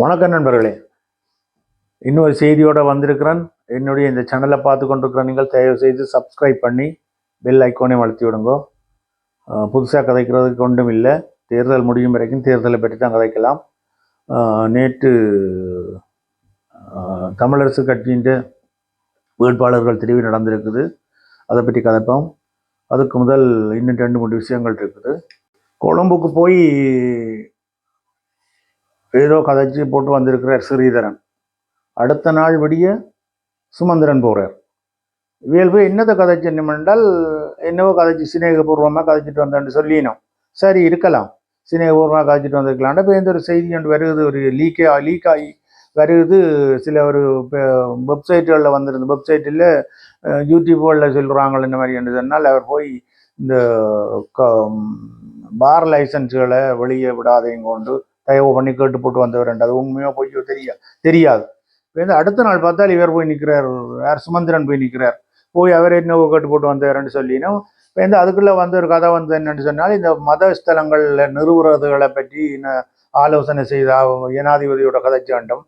வணக்கம் நண்பர்களே. இன்னொரு செய்தியோடு வந்திருக்கிறேன். என்னுடைய இந்த சேனலை பார்த்து கொண்டிருக்கிற நீங்கள் தயவு செய்து சப்ஸ்கிரைப் பண்ணி பெல் ஐக்கோனை வளர்த்தி விடுங்க. புதுசாக கதைக்கிறதுக்கு ஒன்றும் இல்லை. தேர்தல் முடியும் வரைக்கும் தேர்தலை பற்றி தான் கதைக்கலாம். நேற்று தமிழரசு கட்சியின் வேட்பாளர்கள் தெரிவு நடந்திருக்குது. அதை பற்றி கதைப்போம். அதுக்கு முதல் இன்னும் ரெண்டு மூணு விஷயங்கள் இருக்குது. கொழும்புக்கு போய் ஏதோ கதைச்சி போட்டு வந்திருக்கிறார் ஸ்ரீதரன். அடுத்த நாள் விடிய சுமந்திரன் போகிறார் இவியல் போய் என்னத்தை கதைச்சு என்னமென்றால் என்னவோ கதைச்சி சிநேகபூர்வமாக கதைச்சிட்டு வந்தேன் சொல்லினோம். சரி இருக்கலாம். சிநேகபூர்வமாக கதைச்சிட்டு வந்திருக்கலாம்டா இப்போ எந்த ஒரு செய்தி ஒன்று வருகுது? ஒரு லீக்கே லீக் ஆகி வருகுது. சில ஒரு வெப்சைட்டுகளில் வந்திருந்த வெப்சைட்டில் யூடியூப்களில் சொல்கிறாங்களோ இந்த மாதிரி என்று சொன்னால் அவர் போய் இந்த க பார் லைசன்ஸுகளை வெளியே விடாதையும் கொண்டு தயவு பண்ணி கேட்டு போட்டு வந்தவர் அது உண்மையாக பொய்யோ தெரியா தெரியாது. இப்போ அடுத்த நாள் பார்த்தால் இவர் போய் நிற்கிறார் யார் சுமந்திரன் போய் நிற்கிறார் போய் அவர் என்ன கேட்டு போட்டு வந்தவர்னு சொல்லினோம் இப்போ வந்து அதுக்குள்ளே வந்து ஒரு கதை வந்து என்னன்னு சொன்னால் இந்த மத ஸ்தலங்களில் நிறுவுறதுகளை பற்றி ஆலோசனை செய்த அவ- ஜனாதிபதியோட கதைச்சாண்டம்.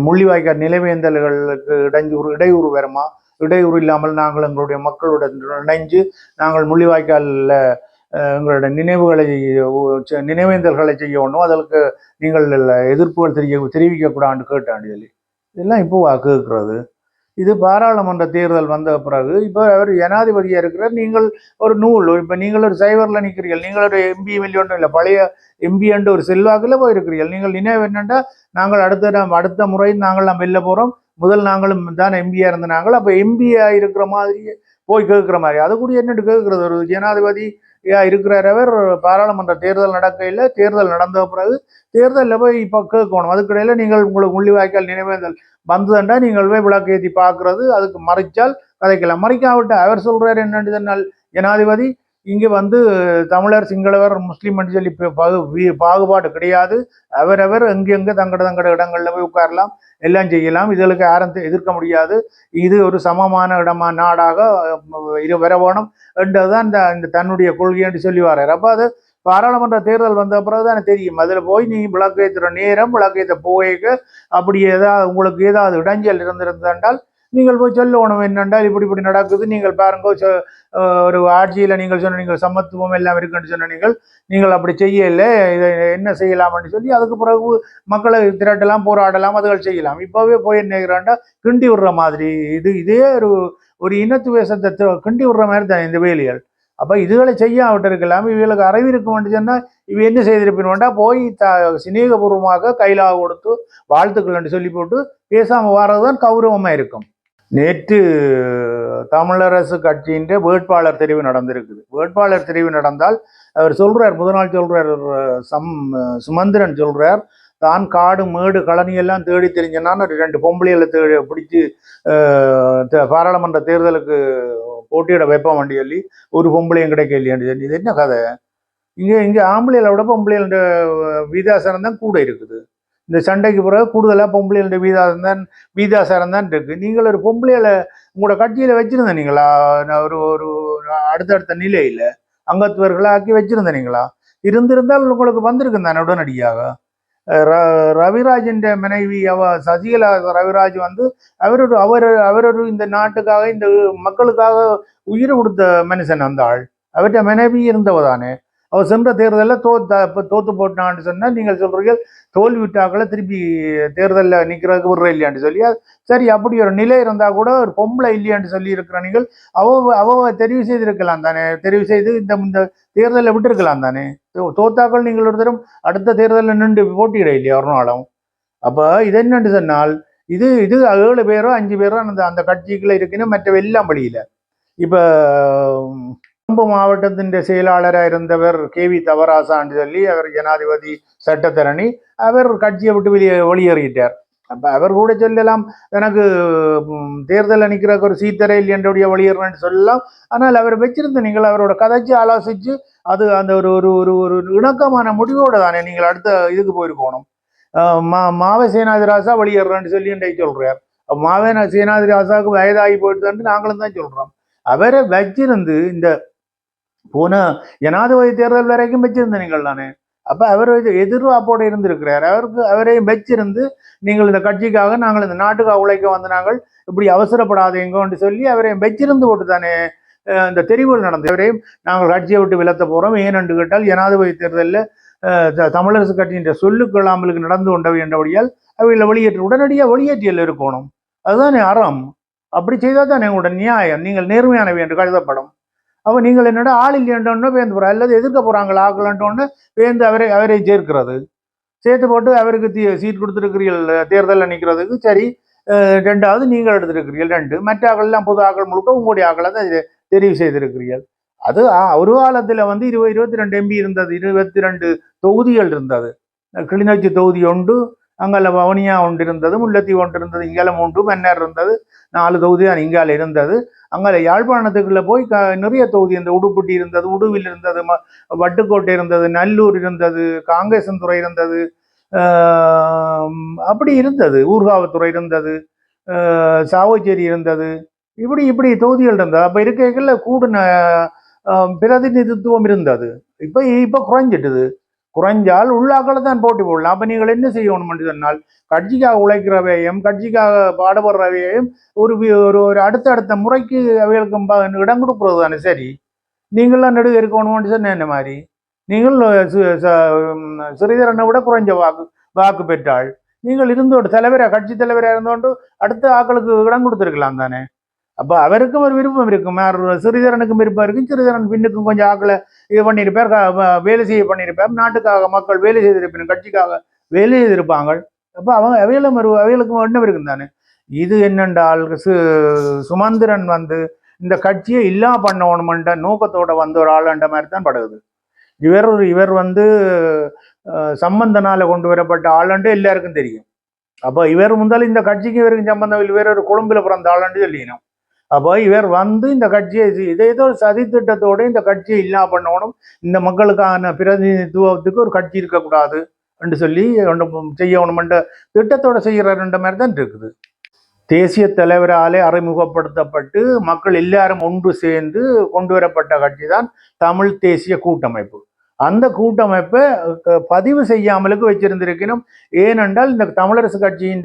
முள்ளிவாய்க்கார் முள்ளிவாய்க்கால் நிலைவேந்தல்களுக்கு இடைஞ்சூறு இடையூறு வருமா இடையூறு இல்லாமல் நாங்கள் எங்களுடைய மக்களுடன் இணைஞ்சு நாங்கள் முள்ளிவாய்க்காலில் அஹ், நினைவுகளை உ- செ- நினைவேந்தல்களை செய்யணும் அதற்கு நீங்கள் எதிர்ப்புகள் தெரிய தெரிவிக்கக்கூடாதுன்னு கேட்டாண்டு சொல்லி இதெல்லாம் இப்போ கேட்குறது. இது பாராளுமன்ற தேர்தல் வந்த பிறகு இப்போ அவர் ஜனாதிபதியாக இருக்கிறார் நீங்கள் ஒரு நூல் இப்போ நீங்கள் ஒரு சைவரில் நிற்கிறீர்கள் நீங்கள் ஒரு எம்பி மில்லியன் இல்லை பழைய எம்பி ஒரு செல்வாக்கில் போயிருக்கிறீர்கள். நீங்கள் நினைவு என்னென்னா நாங்கள் அடுத்த நாம் அடுத்த முறை நாங்கள்லாம் வெளில போகிறோம் முதல் நாங்களும் தான் எம்பியாக இருந்த நாங்கள் அப்போ எம்பியாக இருக்கிற மாதிரி போய் கேட்குற மாதிரி. அது கூட என்னட்டு கேட்குறது? ஒரு ஜனாதிபதி யா இருக்கிறார் அவர். பாராளுமன்ற தேர்தல் நடக்கையில் தேர்தல் நடந்த பிறகு தேர்தலில் போய் இப்போ கேட்கணும். அதுக்கிடையில் நீங்கள் உங்களுக்கு முள்ளிவாய்க்கால் நினைவேந்தல் வந்ததுண்டா நீங்கள் போய் விளக்கேற்றி பார்க்கறது அதுக்கு மறைச்சால் கதைக்கலாம். மறைக்காவிட்ட அவர் சொல்கிறார் என்னென்று சொன்னால் ஜனாதிபதி இங்கே வந்து தமிழர் சிங்களவர் முஸ்லீம் சொல்லி பா- பாகுபாடு கிடையாது. அவரவர் எங்கெங்கே தங்கட தங்கட இடங்களில் போய் உட்காரலாம். எல்லாம் செய்யலாம். இதுகளுக்கு யாரும் எதிர்க்க முடியாது. இது ஒரு சமமான இடமா நாடாக இரு இது என்றதுதான் இந்த இந்த தன்னுடைய கொள்கை என்று சொல்லி வர்றார். அப்போ அது பாராளுமன்ற தேர்தல் வந்த பிறகு தான் தெரியும். அதில் போய் நீ விளக்கேற்றுற நேரம் விளக்கேற்ற போக அப்படி ஏதாவது உங்களுக்கு ஏதாவது இடைஞ்சல் இருந்திருந்தால் நீங்கள் போய் சொல்லணும் என்னென்றால் இப்படி இப்படி நடக்குது. நீங்கள் பாருங்க சொ- ஒரு ஆட்சியில் நீங்கள் சொன்ன நீங்கள் சமத்துவம் எல்லாம் இருக்குன்னு சொன்ன நீங்கள் நீங்கள் அப்படி செய்யலை இதை என்ன செய்யலாம்னு சொல்லி அதுக்கு பிறகு மக்களை திரட்டலாம் போராடலாம் அதுகள் செய்யலாம். இப்போவே போய் என்ன கிண்டி விடுற மாதிரி. இது இதே ஒரு ஒரு இனத்து வேஷத்தை கிண்டி விடுற மாதிரி தான் இந்த வேலிகள். அப்போ இதுகளை செய்ய இருக்கலாம் இவங்களுக்கு அறிவிருக்க வேண்டிய சொன்னால் இவ என்ன செய்திருப்பினா போய் த சிநேகபூர்வமாக கையிலாக கொடுத்து வாழ்த்துக்கள் என்று சொல்லி போட்டு பேசாமல் வர்றது தான் கௌரவமாக இருக்கும். நேற்று தமிழரசு கட்சியின் வேட்பாளர் தெரிவு நடந்திருக்குது. வேட்பாளர் தெரிவு நடந்தால் அவர் சொல்றார் முதல் நாள் சொல்றார் சம் சுமந்திரன் சொல்றார் தான் காடு மேடு கழனி எல்லாம் தேடி தெரிஞ்சனான்னு ஒரு ரெண்டு பொம்பளைகளை தேடி பிடிச்சி பாராளுமன்ற தேர்தலுக்கு போட்டியிட வைப்போம் வண்டி சொல்லி ஒரு பொம்பளையும் கிடைக்க இல்லையான்னு சொல்லி. இது என்ன கதை? இங்கே இங்கே ஆம்பளை விட பொம்பளைகளோட விதாசனம் தான் கூட இருக்குது. இந்த சண்டைக்கு பிறகு கூடுதலாக பொம்பளைகளோட வீதாசம் தான் வீதாசாரம் தான் இருக்கு. நீங்கள் ஒரு பொம்பளைகளை உங்களோட கட்சியில் வச்சிருந்த நீங்களா? ஒரு ஒரு அடுத்தடுத்த நிலையில் அங்கத்துவர்களா ஆக்கி வச்சிருந்த நீங்களா? இருந்திருந்தால் உங்களுக்கு வந்திருக்கும் தானே உடனடியாக? ர- ரவிராஜின் மனைவி அவ சசிகலா ரவிராஜ் வந்து அவர் ஒரு அவர் அவர் ஒரு இந்த நாட்டுக்காக இந்த மக்களுக்காக உயிர் கொடுத்த மனுஷன் அந்த ஆள். அவர்கிட்ட மனைவி இருந்தவ தானே? அவர் சென்ற தேர்தலில் தோத்த இப்போ தோத்து போட்டான்னு சொன்னால் நீங்கள் சொல்கிறீர்கள் தோல்வி விட்டாக்களை திருப்பி தேர்தலில் நிற்கிறதுக்கு விடுற இல்லையான்னு சொல்லி. சரி அப்படி ஒரு நிலை இருந்தால் கூட ஒரு பொம்பளை இல்லையான்னு சொல்லி இருக்கிற நீங்கள் அவ அவ தெரிவு செய்திருக்கலாம் தானே? தெரிவு செய்து இந்த இந்த தேர்தலில் விட்டுருக்கலாம் தானே? தோத்தாக்கள் நீங்கள் ஒரு தரம் அடுத்த தேர்தலில் நின்று போட்டியிட இல்லையா ஒரு நாளும்? அப்போ இது என்னன்னு சொன்னால் இது இது ஏழு பேரோ அஞ்சு பேரோ அந்த அந்த கட்சிக்குள்ளே இருக்குன்னு மற்ற எல்லாம் வழியில். இப்போ கொழும்பு மாவட்டத்தின் செயலாளராக இருந்தவர் கே வி தவராசான்னு சொல்லி அவர் ஜனாதிபதி சட்டத்தரணி. அவர் கட்சியை விட்டு வெளியே வெளியேறிட்டார். அப்போ அவர் கூட சொல்லலாம் எனக்கு தேர்தலில் நிற்கிறக்கு ஒரு சீத்தரை இல்லையன்றைய வெளியேறேன்னு சொல்லலாம். ஆனால் அவர் வச்சிருந்த நீங்கள் அவரோட கதைச்சு ஆலோசித்து அது அந்த ஒரு ஒரு ஒரு ஒரு இணக்கமான முடிவோடு தானே நீங்கள் அடுத்த இதுக்கு போயிருக்கணும் மா மாவ சேனாதி ராசா வெளியேறேன்னு சொல்லி இன்றைக்கு சொல்கிறார் மாவே சேனாதி ராசாவுக்கு வயதாகி போயிட்டுதான்ட்டு நாங்களும் தான் சொல்கிறோம் அவரை வச்சிருந்து இந்த போன ஜனாதிபதி தேர்தல் வரைக்கும் வச்சிருந்த நீங்கள் தானே அப்ப அவர் இது எதிர்பார்ப்போடு இருந்திருக்கிறார். அவருக்கு அவரையும் வச்சிருந்து நீங்கள் இந்த கட்சிக்காக நாங்கள் இந்த நாட்டுக்காக உழைக்க வந்த நாங்கள் இப்படி அவசரப்படாதீங்கன்னு சொல்லி அவரையும் வச்சிருந்து போட்டு தானே இந்த தெரிவுகள் நடந்தது. அவரையும் நாங்கள் கட்சியை விட்டு விலத்த போறோம். ஏனென்று கேட்டால் ஜனாதிபதி தேர்தலில் அஹ், த- தமிழரசு கட்சியின் சொல்லுக்கொள்ளாமலுக்கு நடந்து கொண்டவை என்றபடியால் அவைகளை வெளியேற்று உடனடியாக வெளியேற்றியல் இருக்கணும். அதுதானே அறம். அப்படி செய்தால் தானே உங்களோட நியாயம். நீங்கள் நேர்மையானவை என்று கருதப்படும். அப்போ நீங்கள் என்னோட ஆள் இல்லைன்றோன்னு வேந்து போகிற அல்லது எதிர்க்க போகிறாங்களா ஆக்கலன்றோன்னு வேந்து அவரை அவரை சேர்க்கிறது. சேர்த்து போட்டு அவருக்கு சீட் கொடுத்துருக்கிறீர்கள் தேர்தலில் நிற்கிறதுக்கு சரி. ரெண்டாவது நீங்கள் எடுத்திருக்கிறீர்கள் ரெண்டு. மற்ற ஆக்கள்லாம் பொது ஆக்கள் முழுக்க உங்களுடைய ஆக்களை தான் தெரிவு செய்திருக்கிறீர்கள். அது ஆ, ஒரு காலத்தில் வந்து இருபது இருபத்தி ரெண்டு எம்பி இருந்தது இருபத்தி ரெண்டு தொகுதிகள் இருந்தது. கிளிநொச்சி தொகுதி உண்டு அங்கால வவுனியா ஒன்று இருந்தது முல்லத்தீவு ஒன்று இருந்தது இங்காலம் ஒன்று மன்னர் இருந்தது நாலு தொகுதி தான் இங்கால இருந்தது. அங்கே யாழ்ப்பாணத்துக்குள்ள போய் க நிறைய தொகுதி இந்த உடுப்பட்டி இருந்தது உடுவில் இருந்தது ம வட்டுக்கோட்டை இருந்தது நல்லூர் இருந்தது காங்கேசன்துறை இருந்தது அப்படி இருந்தது. ஊர்காவத்துறை இருந்தது ஆஹ், சாவச்சேரி இருந்தது. இப்படி இப்படி தொகுதிகள் இருந்தது. அப்போ இருக்கைகளில் கூடின பிரதிநிதித்துவம் இருந்தது. இப்போ இப்போ குறைஞ்சிட்டுது. குறைஞ்சால் உள்ளாக்களை தான் போட்டி போடலாம். அப்போ நீங்கள் என்ன செய்யணும் சொன்னால் கட்சிக்காக உழைக்கிறவையும் கட்சிக்காக பாடுபடுறவையும் ஒரு ஒரு ஒரு ஒரு அடுத்தடுத்த முறைக்கு அவைகளுக்கு இடம் கொடுக்குறது தானே சரி. நீங்களாம் நடுவே இருக்கணும்னு சொன்ன என்ன மாதிரி? நீங்கள் ஸ்ரீதரனை சிறிதரனை விட குறைஞ்ச வாக்கு வாக்கு பெற்றாள் நீங்கள் இருந்தோடு தலைவராக கட்சி தலைவராக இருந்தோண்டு அடுத்த ஆக்களுக்கு இடம் கொடுத்துருக்கலாம் தானே? அப்போ அவருக்கும் ஒரு விருப்பம் இருக்கும். சிறிதரனுக்கும் விருப்பம் இருக்கும். சிறிதரன் பின்னுக்கும் கொஞ்சம் ஆக்களை இது பண்ணியிருப்பார். வேலை செய்ய பண்ணியிருப்பார். நாட்டுக்காக மக்கள் வேலை செய்திருப்பினும் கட்சிக்காக வேலை செய்திருப்பாங்க. அப்போ அவங்க அவையிலும் ஒரு அவைகளுக்கும் எண்ணம் இருக்கும் தானே? இது என்னென்றால் சு சுமந்திரன் வந்து இந்த கட்சியை இல்லா பண்ணணுமென்ற நோக்கத்தோட வந்த ஒரு ஆளுன்ற மாதிரி தான் படுகுது. இவர் ஒரு இவர் வந்து சம்பந்தனால கொண்டு வரப்பட்ட ஆளுண்டு எல்லாருக்கும் தெரியும். அப்போ இவர் முதல் இந்த கட்சிக்கு இவருக்கும் சம்பந்தம் இல்லை. இவர் ஒரு கொழும்புல பிறந்த ஆளுண்டு சொல்லினோம் அப்போ இவர் வந்து இந்த கட்சியை இது- இதை ஏதோ சதி திட்டத்தோட இந்த கட்சியை இல்லா பண்ணணும். இந்த மக்களுக்கான பிரதிநிதித்துவத்துக்கு ஒரு கட்சி இருக்கக்கூடாது என்று சொல்லி ஒன்று செய்யணுமென்ற திட்டத்தோட செய்கிறாருன்ற மாதிரி தான் இருக்குது. தேசிய தலைவராலே அறிமுகப்படுத்தப்பட்டு மக்கள் எல்லாரும் ஒன்று சேர்ந்து கொண்டு வரப்பட்ட கட்சி தான் தமிழ் தேசிய கூட்டமைப்பு. அந்த கூட்டமைப்பை பதிவு செய்யாமலுக்கு வச்சிருந்திருக்கணும். ஏனென்றால் இந்த தமிழரசு கட்சியின்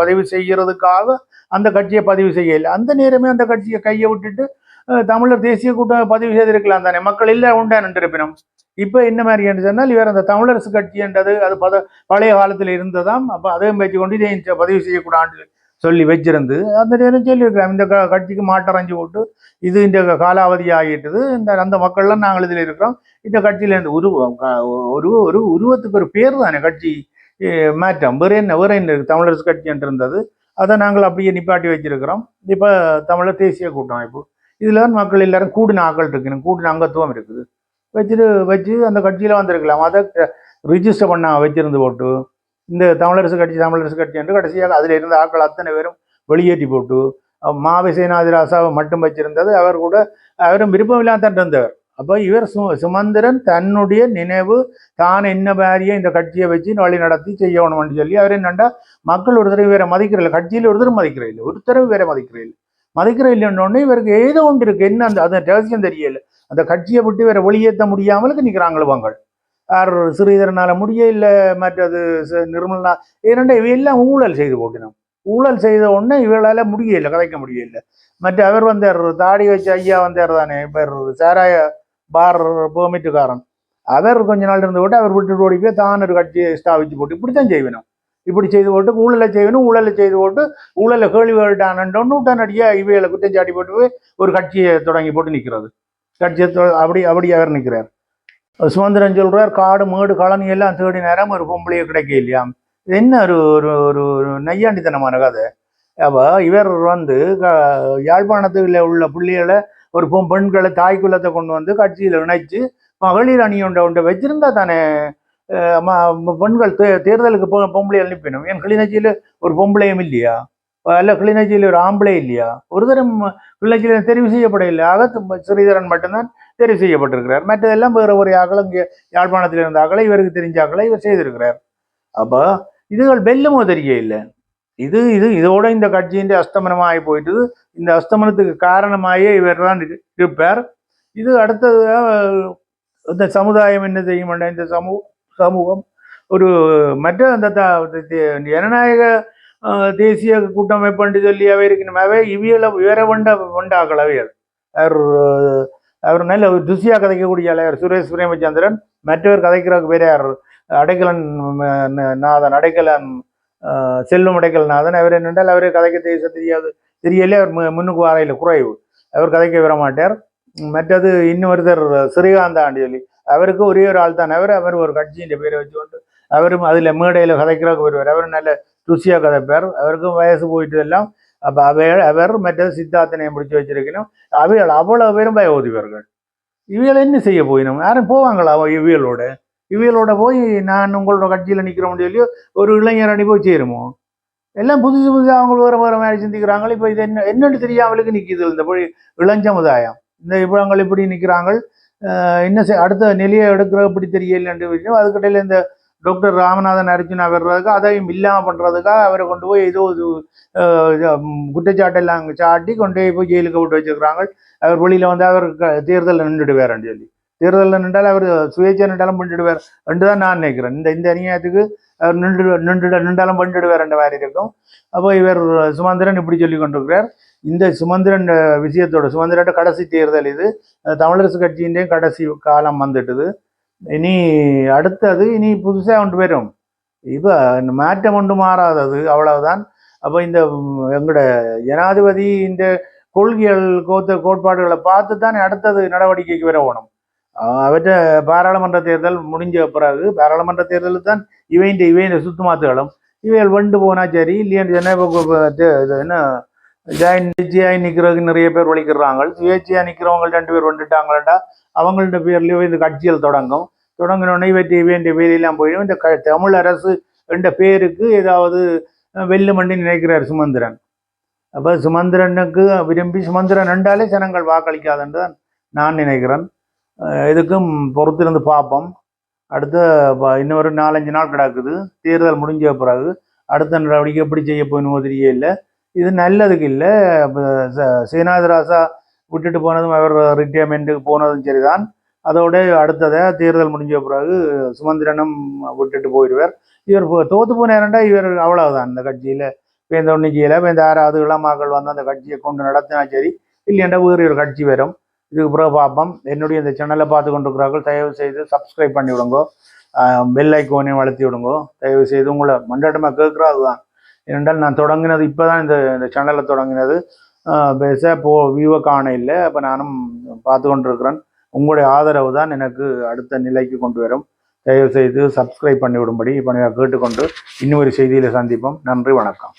பதிவு செய்கிறதுக்காக அந்த கட்சியை பதிவு செய்யல. அந்த நேரமே அந்த கட்சியை கையை விட்டுட்டு தமிழர் தேசிய கூட்டம் பதிவு செய்திருக்கலாம் தானே. மக்கள் இல்லை உண்டான் இருப்பினும் இப்போ என்ன மாதிரி என்று சொன்னால் இவர் அந்த தமிழரசு கட்சின்றது அது பத பழைய காலத்தில் இருந்ததாம். அப்போ அதையும் வச்சு கொண்டு இதை பதிவு செய்யக்கூடாது. சொல்லி வச்சிருந்து அந்த நேரம் சொல்லியிருக்கிறோம் இந்த க- கட்சிக்கு மாட்டரைஞ்சு போட்டு இது இந்த காலாவதி ஆகிட்டது இந்த அந்த மக்கள்லாம் நாங்கள் இதில் இருக்கிறோம் இந்த கட்சியில் இந்த உருவம் ஒரு ஒரு உருவத்துக்கு ஒரு பேர் தானே கட்சி மாற்றம். வேற என்ன வேற என்ன தமிழரசு கட்சி என்று இருந்தது. அதை நாங்கள் அப்படியே நிப்பாட்டி வச்சிருக்கிறோம். இப்போ தமிழர் தேசிய கூட்டமைப்பு. இதில் மக்கள் எல்லாரும் கூடின ஆக்கள் இருக்கணும் கூடின அங்கத்துவம் இருக்குது. வச்சுட்டு வச்சு அந்த கட்சியில் வந்திருக்கலாம். அதை ரிஜிஸ்டர் பண்ண வச்சிருந்து போட்டு இந்த தமிழரசு கட்சி தமிழரசு கட்சி என்று கடைசியாக அதில் இருந்த ஆட்கள் அத்தனை பேரும் வெளியேற்றி போட்டு அஹ் மாவிசேனாதிராசாவை மட்டும் வச்சிருந்தது. அவர் கூட அவரும் விருப்பம் இல்லாத இருந்தவர். அப்போ இவர் சு சுமந்திரன் தன்னுடைய நினைவு தான் என்ன மாதிரியே இந்த கட்சியை வச்சு வழி நடத்தி செய்யணும்னு சொல்லி அவர் என்னண்டா மக்கள் ஒரு தடவை வேற கட்சியில் ஒரு தடவை மதிக்கிற இல்லை ஒரு தடவை வேற மதிக்கிற இல்லை மதிக்கிற இல்லைன்னொடனே இவருக்கு ஏதோ ஒன்று இருக்கு. என்ன அந்த அந்த ரகசியம் தெரியல. அந்த கட்சியை விட்டு வேற வெளியேற்ற முடியாமலுக்கு நிற்கிறாங்களு வாங்கள் ஆர் ஸ்ரீதரனால் முடிய இல்லை மற்றது ச- நிர்மலா ஏனெண்டா இவையெல்லாம் ஊழல் செய்து போட்டினோம். ஊழல் செய்த உடனே இவளால முடியல கதைக்க முடியல மற்ற அவர் வந்தார் தாடி வச்ச ஐயா வந்தார் தானே பேர் சாராய பார் பெர்மிட்டுக்காரன் அவர் கொஞ்ச நாள் இருந்து போட்டு அவர் விட்டுட்டு ஓடி போய் தான் ஒரு கட்சியை ஸ்தாபிச்சு போட்டு இப்படித்தான் செய்வினோம். இப்படி செய்து போட்டு ஊழலை செய்யணும் ஊழலை செய்து போட்டு ஊழலை கேள்வி கேட்டானு உடனடியா இவைகளை குற்றம் சாட்டி போட்டு போய் ஒரு கட்சியை தொடங்கி போட்டு நிற்கிறது கட்சியை அப்படி அப்படி அவர் நிற்கிறார் சுதந்திரம் சொல்றார் காடு மேடு கழனி எல்லாம் தேடி நேரம் ஒரு பொம்பளையை கிடைக்க இல்லையாம் என்ன ஒரு ஒரு ஒரு நையாண்டித்தனமான கதை. அப்போ இவர் வந்து யாழ்ப்பாணத்தில் உள்ள பிள்ளைகளை ஒரு பொம் பெண்களை தாய் குலத்தை கொண்டு வந்து கட்சியில் இணைச்சு மகளிர் அணி ஒன்றை ஒன்றை வச்சிருந்தா தானே ம- பெண்கள் தே தேர்தலுக்கு பொ பொம்பளை அனுப்பினோம் என் கிளிநொச்சியில் ஒரு பொம்பளையும் இல்லையா? அல்ல கிளிநொச்சியில் ஒரு ஆம்பளை இல்லையா? ஒரு தரம் கிளிநொச்சியில் தெரிவு செய்யப்படவில்லை. ஆக து- ஸ்ரீதரன் மட்டும்தான் தெரிவு செய்யப்பட்டிருக்கிறார். மற்றதெல்லாம் வேற ஒரு அகலம் யாழ்ப்பாணத்தில் இருந்த அகலை இவருக்கு தெரிஞ்ச அகலை இவர் செய்திருக்கிறார். அப்போ இதுகள் வெல்லுமோ தெரிய இல்லை. இது இது இதோட இந்த கட்சியின் அஸ்தமனமாகி போயிட்டு இந்த அஸ்தமனத்துக்கு காரணமாயே இவர் தான் இருப்பார். இது அடுத்தது இந்த சமுதாயம் என்ன செய்ய மாட்டேன் இந்த சமூக சமூகம் ஒரு மற்ற அந்த ஜனநாயக தேசிய கூட்டமைப்பு சொல்லி அவை இருக்கணுமாவே இவியல வேற வண்ட வண்டாக்கள் அவையல் அவர் நல்ல ஒரு கதைக்கக்கூடிய ஆளு. சுரேஷ் பிரேமச்சந்திரன் மற்றவர் கதைக்கிறதுக்கு வேற யார்? அடைக்கலன் நாதன் அடைக்கலன் செல்லும் அடைக்கல் நாதன். அவர் என்னென்றால் அவரே கதைக்க தேச தெரியாது தெரியலே அவர் முன்னுக்கு வாரையில் குறைவு. அவர் கதைக்க விட மாட்டார். மற்றது இன்னொருத்தர் ஸ்ரீகாந்த் சொல்லி. அவருக்கு ஒரே ஒரு ஆள் தான். அவர் அவர் ஒரு கட்சியின் பேரை வச்சுக்கொண்டு அவரும் அதில் மேடையில் கதைக்கிறதுக்கு வருவார். அவர் நல்ல ருசியாக கதைப்பார். அவருக்கும் வயசு போயிட்டு எல்லாம் அப்போ அவை அவர் மற்ற சித்தார்த்தனையும் முடிச்சு வச்சிருக்கணும். அவைகள் அவ்வளோ பேரும் பய இவியல் என்ன செய்ய போயினோம்? யாரும் போவாங்களா அவ இவியலோட? இவியலோட போய் நான் உங்களோட கட்சியில் நிற்கிறோம்னு சொல்லி ஒரு இளைஞர் அணி போய் சேருமோ? எல்லாம் புதுசு புதுசாக அவங்க வேறு வேறு மாதிரி சிந்திக்கிறாங்களே. இப்போ இது என்ன என்னன்னு தெரியாமலுக்கு நிற்கிது இந்த போய் இளஞ்சமுதாயம் இந்த இவ்வளங்கள் இப்படி நிற்கிறாங்க என்ன செய் அடுத்த நிலையை எடுக்கிற இப்படி தெரியலன்னு அதுக்கிட்டையில் இந்த டாக்டர் ராமநாதன் அர்ஜுனா வர்றதுக்கு அதையும் இல்லாமல் பண்ணுறதுக்காக அவரை கொண்டு போய் ஏதோ ஒரு இது, ம், குற்றச்சாட்டெல்லாம் சாட்டி கொண்டு போய் போய் ஜெயிலுக்கு விட்டு வச்சுருக்கிறாங்க. அவர் வெளியில் வந்து அவர் தேர்தலில் நின்றுடுவார்னு சொல்லி. தேர்தலில் நின்றால் அவர் சுயேட்சை நின்றாலும் பண்ணிடுவார் ரெண்டு தான் நான் நினைக்கிறேன். இந்த இந்த அநியாயத்துக்கு அவர் நின்று நின்று நின்றாலும் பண்ணிடுவார் என்ற மாதிரி இருக்கும். அப்போ இவர் சுமந்திரன் இப்படி சொல்லி கொண்டிருக்கிறார். இந்த சுமந்திரன் விஷயத்தோட சுமந்திரன் கடைசி தேர்தல் இது. தமிழரசு கட்சியின்டையும் கடைசி காலம் வந்துட்டுது. இனி அடுத்தது இனி புதுசாக கொண்டு வரும். இப்போ மாற்றம் ஒன்று மாறாதது அவ்வளவுதான். அப்போ இந்த எங்களோட ஜனாதிபதி இந்த கொள்கைகள் கோத்த கோட்பாடுகளை பார்த்து தான் அடுத்தது நடவடிக்கைக்கு வர வேணும் அவற்றை பாராளுமன்ற தேர்தல் முடிஞ்ச பிறகு பாராளுமன்ற தேர்தலில் தான் இவைண்ட இவைண்ட சுத்தமாத்துகளும். இவைகள் வண்டு போனால் சரி இல்லையான்னு சொன்னா என்ன ஜாயின் சுயேட்சையாய் நிற்கிறதுக்கு நிறைய பேர் ஒழிக்கிறாங்க சுயேட்சையாக நிற்கிறவங்க ரெண்டு பேர் வந்துட்டாங்கடா அவங்கள்ட்ட பேர்லேயும் இந்த கட்சிகள் தொடங்கும். தொடங்கினோடனே இவற்றை இவன் பேரெல்லாம் போயிடும். இந்த க தமிழ் அரசு என்ற பேருக்கு ஏதாவது வெல்லுமண்டி நினைக்கிறார் சுமந்திரன். அப்போ சுமந்திரனுக்கு விரும்பி சுமந்திரன் என்றாலே ஜனங்கள் வாக்களிக்காதுன்னு தான் நான் நினைக்கிறேன். இதுக்கும் பொறுத்திருந்து பார்ப்போம். அடுத்த இன்னும் இன்னொரு நாலஞ்சு நாள் கிடக்குது. தேர்தல் முடிஞ்ச பிறகு அடுத்த நடவடிக்கை எப்படி செய்ய போகணுமோ தெரியல இது நல்லதுக்கு இல்லை. சீனாதிராசா விட்டுட்டு போனதும் அவர் ரிட்டையர்மெண்ட்டுக்கு போனதும் சரிதான். அதோட அடுத்ததை தேர்தல் முடிஞ்ச பிறகு சுமந்திரனும் விட்டுட்டு போயிடுவார். இவர் தோத்து போனாருண்டா இவர் அவ்வளவுதான். இந்த கட்சியில் இப்போ இந்த ஒன்றும் இப்போ இந்த ஆறாவது இளமாக்கள் வந்து அந்த கட்சியை கொண்டு நடத்தினா சரி இல்லையாண்டா வேறு ஒரு கட்சி வரும். இதுக்கு பிறகு பார்ப்போம். என்னுடைய இந்த சேனலை பார்த்து கொண்டிருக்கிறார்கள் தயவு செய்து சப்ஸ்கிரைப் பண்ணி விடுங்கோ பெல் ஐக்கோனையும் வளர்த்தி விடுங்கோ தயவு செய்து உங்களை மண்டாட்டமாக கேட்குறது தான் ஏனென்றால் நான் தொடங்கினது இப்போ தான் இந்த இந்த சேனலை தொடங்கினது. பெருசாக போ வியூவை காண இல்லை. அப்போ நானும் பார்த்து கொண்டிருக்கிறேன். உங்களுடைய ஆதரவு தான் எனக்கு அடுத்த நிலைக்கு கொண்டு வரும். தயவுசெய்து சப்ஸ்கிரைப் பண்ணி விடும்படி இப்போ கேட்டுக்கொண்டு இன்னொரு செய்தியில் சந்திப்போம். நன்றி வணக்கம்.